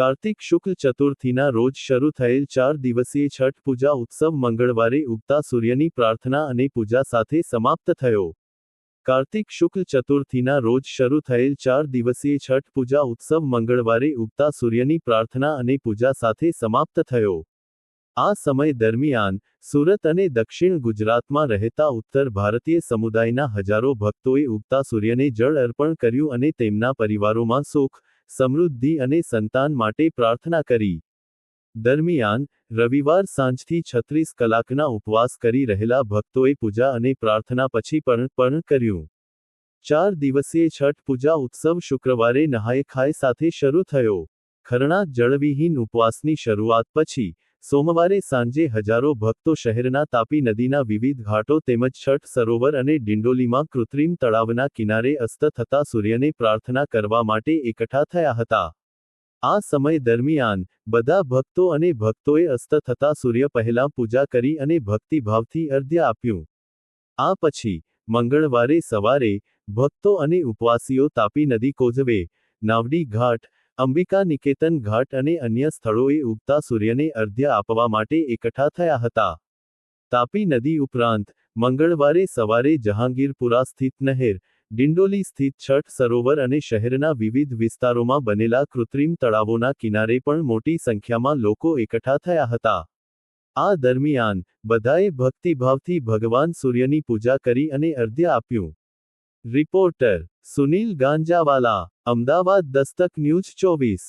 કાર્તિક શુક્લ ચતુર્થીના રોજ શરૂ થયેલ ચાર દિવસીય છઠ પૂજા ઉત્સવ મંગળવારે ઉગતા સૂર્યની પ્રાર્થના અને પૂજા સાથે સમાપ્ત થયો. કાર્તિક શુક્લ ચતુર્થીના રોજ શરૂ થયેલ ચાર દિવસીય છઠ પૂજા ઉત્સવ મંગળવારે ઉગતા સૂર્યની પ્રાર્થના અને પૂજા સાથે સમાપ્ત થયો. આ સમય દરમિયાન સુરત અને દક્ષિણ ગુજરાતમાં રહેતા ઉત્તર ભારતીય સમુદાયના હજારો ભક્તોએ ઉગતા સૂર્યને જળ અર્પણ કર્યું અને તેમના પરિવારોમાં સુખ સમૃદ્ધિ અને સંતાન માટે પ્રાર્થના કરી. દરમિયાન, રવિવાર સાંજથી છત્રીસ કલાકના ઉપવાસ કરી રહેલા ભક્તોએ પૂજા અને પ્રાર્થના પછી પણ પણ કર્યું. ચાર દિવસીય છઠ પૂજા ઉત્સવ શુક્રવારે નહાય ખાય સાથે શરૂ થયો. ખરણા જળવિહીન ઉપવાસની શરૂઆત પછી સોમવારે સાંજે હજારો ભક્તો શહેરના તાપી નદીના વિવિધ ઘાટો તેમજ છઠ સરોવર અને ડિંડોલીમાં કૃત્રિમ તળાવના કિનારે અસ્ત થતા સૂર્યને પ્રાર્થના કરવા માટે એકઠા થયા હતા. આ સમય દરમિયાન બધા ભક્તો અને ભક્તોએ અસ્ત થતા સૂર્ય પહેલા પૂજા કરી અને ભક્તિભાવથી અર્ધ્ય આપ્યું. આ પછી મંગળવારે સવારે ભક્તો અને ઉપવાસીઓ તાપી નદી કોઝવે, નાવડી ઘાટ અંબિકા નિકેતન ઘાટ અને અન્ય સ્થળોએ ઉગતા સૂર્યને અર્ધ્ય આપવા માટે એકઠા થયા હતા. તાપી નદી ઉપરાંત, મંગળવારે સવારે જહાંગીરપુરા સ્થિત નહેર, ડિંડોલી સ્થિત છઠ સરોવર અને શહેરના વિવિધ વિસ્તારોમાં બનેલા કૃત્રિમ તળાવોના કિનારે પણ મોટી સંખ્યામાં લોકો એકઠા થયા હતા. આ દરમિયાન, બધાએ ભક્તિભાવથી ભગવાન સૂર્યની પૂજા કરી અને અર્ધ્ય આપ્યું. રિપોર્ટર સુનિલ ગાંજાવાલા અમદાવાદ દસ્તક ન્યૂઝ ચોવીસ